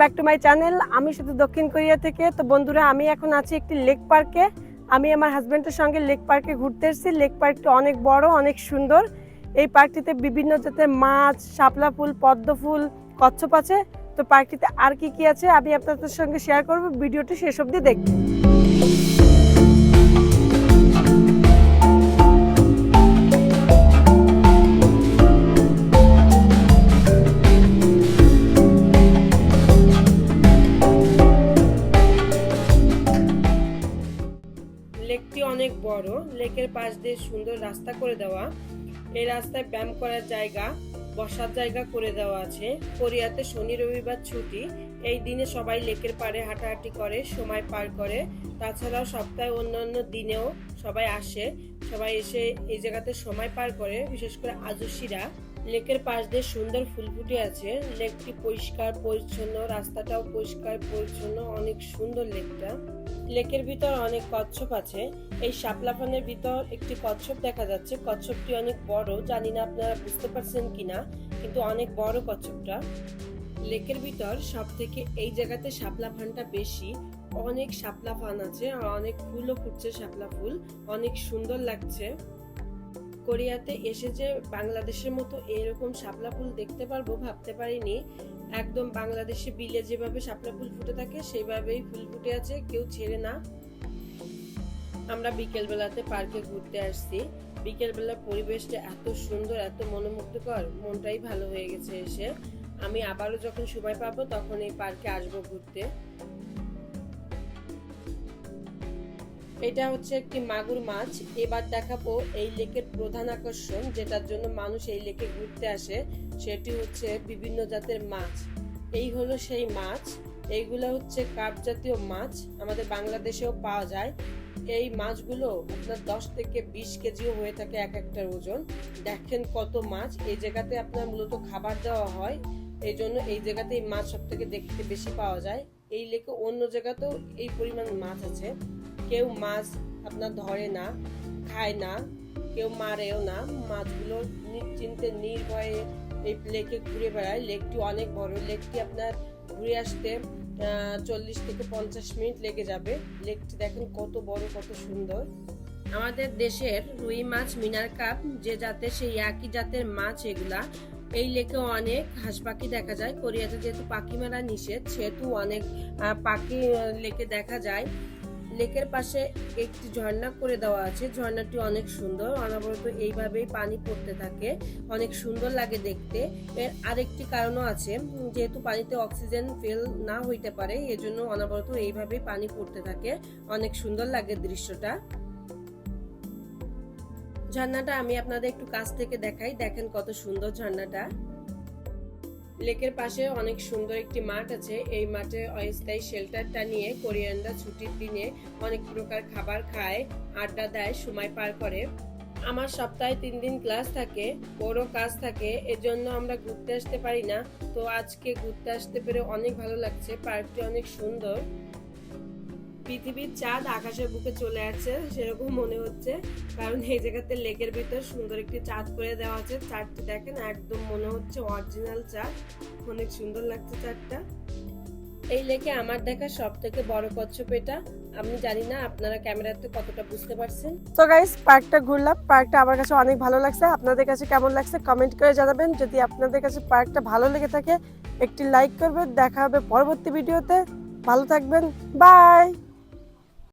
Back to my channel. আমি শুধু দক্ষিণ কোরিয়া থেকে। তো বন্ধুরা, আমি এখন আছি একটি লেক পার্কে। আমি আমার হাজব্যান্ডের সঙ্গে লেক পার্কে ঘুরতে এসেছি। লেক পার্কটি অনেক বড়, অনেক সুন্দর। এই পার্কটিতে বিভিন্ন জাতের মাছ, শাপলা ফুল, পদ্ম ফুল, কচ্ছপ আছে। তো পার্কটিতে আর কি কি আছে, আমি আপনাদের সঙ্গে শেয়ার করব। ভিডিওটি শেষ অবধি দেখবেন। অনেক বড়, লেকের পাশ দিয়ে সুন্দর রাস্তা করে দেওয়া। এই রাস্তায় ব্যায়াম করার জায়গা, বসার জায়গা করে দেওয়া আছে। কোরিয়াতে শনি, রবিবার ছুটি। এই দিনে সবাই লেকের পাড়ে হাঁটাহাঁটি করে, সময় পার করে। তাছাড়াও সপ্তাহে অন্যান্য দিনেও সবাই আসে। সবাই এসে এই জায়গাতে সময় পার করে, বিশেষ করে আজুসিরা লেকের পাশ দিয়ে সুন্দর ফুল ফুটে আছে। লেকটি পরিষ্কার, পরিচ্ছন্ন, রাস্তাটাও পরিষ্কার, পরিচ্ছন্ন, অনেক সুন্দর লেকটা। লেকের ভিতর অনেক কচ্ছপ আছে। এই শাপলা ফানের ভিতর একটি কচ্ছপ দেখা যাচ্ছে। কচ্ছপটি অনেক বড়, জানি না আপনারা বুঝতে পারছেন কিনা, কিন্তু অনেক বড় কচ্ছপটা। লেকের ভিতর সব থেকে এই জায়গাতে শাপলা ফানটা বেশি। অনেক শাপলা ফান আছে, অনেক ফুলও ফুটছে শাপলা ফুল। অনেক সুন্দর লাগছে। কোরিয়াতে এসে যে বাংলাদেশের মতো এরকম শাপলা ফুল দেখতে পারব, ভাবতে পারিনি। একদম বাংলাদেশে বিলে যেভাবে শাপলা ফুল ফুটে থাকে সেইভাবেই ফুল ফুটে আছে, কেউ ছেড়ে না। আমরা বিকেলবেলাতে পার্কে ঘুরতে আসছি। বিকেল বেলার পরিবেশটা এত সুন্দর, এত মনোমুগ্ধকর, মনটাই ভালো হয়ে গেছে এসে। আমি আবারও যখন সময় পাবো, তখন এই পার্কে আসব ঘুরতে। এটা হচ্ছে একটি মাগুর মাছ। এবার দেখাবো এই লেকের প্রধান আকর্ষণ, যেটার জন্য মানুষ এই লেকে ঘুরতে আসে। সেটি হচ্ছে বিভিন্ন জাতের মাছ। এই হলো সেই মাছ। এইগুলো হচ্ছে কাপ জাতীয় মাছ। আমাদের বাংলাদেশেও পাওয়া যায়। এই মাছগুলো আপনার দশ থেকে বিশ কেজিও হয়ে থাকে এক একটার ওজন। দেখেন কত মাছ। এই জায়গাতে আপনার মূলত খাবার দেওয়া হয়। এই জন্য এই জায়গাতে এই মাছ সব থেকে দেখতে বেশি পাওয়া যায়। এই লেকে অন্য জায়গাতেও এই পরিমাণ মাছ আছে। কেউ মাছ আপনার ধরে না, খায় না, কেউ মারেও না। মাছগুলো নিশ্চিন্তে নির্ভয়ে এই লেকে ঘুরে বেড়ায়। লেকটি অনেক বড়। লেকটি আপনার ঘুরে আসতে চল্লিশ থেকে পঞ্চাশ মিনিট লেগে যাবে। লেকটি দেখেন কত বড়, কত সুন্দর। আমাদের দেশের রুই মাছ, মিনার কাপ, যে জাতের সেই একই জাতের মাছ এগুলা। এই লেকে অনেক হাঁস পাখি দেখা যায়। কোরিয়াতে যেহেতু পাখি মারা নিষেধ, সেহেতু অনেক পাখি লেকে দেখা যায়। লেকের পাশে একটি ঝর্ণা করে দেওয়া আছে। ঝর্ণাটি অনেক সুন্দর। অনবরত এইভাবেই পানি পড়তে থাকে। অনেক সুন্দর লাগে দেখতে। এর আরেকটি কারণও আছে, যেহেতু পানিতে অক্সিজেন ফেল না হইতে পারে, এজন্য অনবরত এইভাবেই পানি পড়তে থাকে। অনেক সুন্দর লাগে দৃশ্যটা। ঝর্ণাটা আমি আপনাদের একটু কাছ থেকে দেখাই। দেখেন কত সুন্দর ঝর্ণাটা। লেকের পাশে অনেক সুন্দর একটি মাঠ আছে। এই মাঠে অস্থায়ী শেল্টারটা নিয়ে কোরিয়ানরা ছুটির দিনে অনেক প্রকার খাবার খায়, আড্ডা দেয়, সময় পার করে। আমার সপ্তাহে তিন দিন ক্লাস থাকে, বড় কাজ থাকে, এজন্য আমরা ঘুরতে আসতে পারি না। তো আজকে ঘুরতে আসতে পেরে অনেক ভালো লাগছে, পার্কটি অনেক সুন্দর। পৃথিবীর চাঁদ আকাশের বুকে চলে আছে সেরকম মনে হচ্ছে। কারণ এই জায়গাতে লেকের ভিতর সুন্দর একটি চাঁদ করে দেওয়া আছে। চাঁদটি দেখেন, একদম মনে হচ্ছে অরিজিনাল চাঁদ। অনেক সুন্দর লাগছে চাঁদটা। এই লেকে আমার দেখা সব থেকে বড় কচ্ছপ এটা। আমি জানি না আপনারা ক্যামেরাতে কতটা বুঝতে পারছেন। তো গাইস পার্কটা ঘুরলাম। পার্কটা আমার কাছে অনেক ভালো লাগছে। আপনাদের কাছে কেমন লাগছে কমেন্ট করে জানাবেন। যদি আপনাদের কাছে পার্কটা ভালো লেগে থাকে, একটি লাইক করবেন। দেখা হবে পরবর্তী ভিডিওতে ভালো থাকবেন। বাই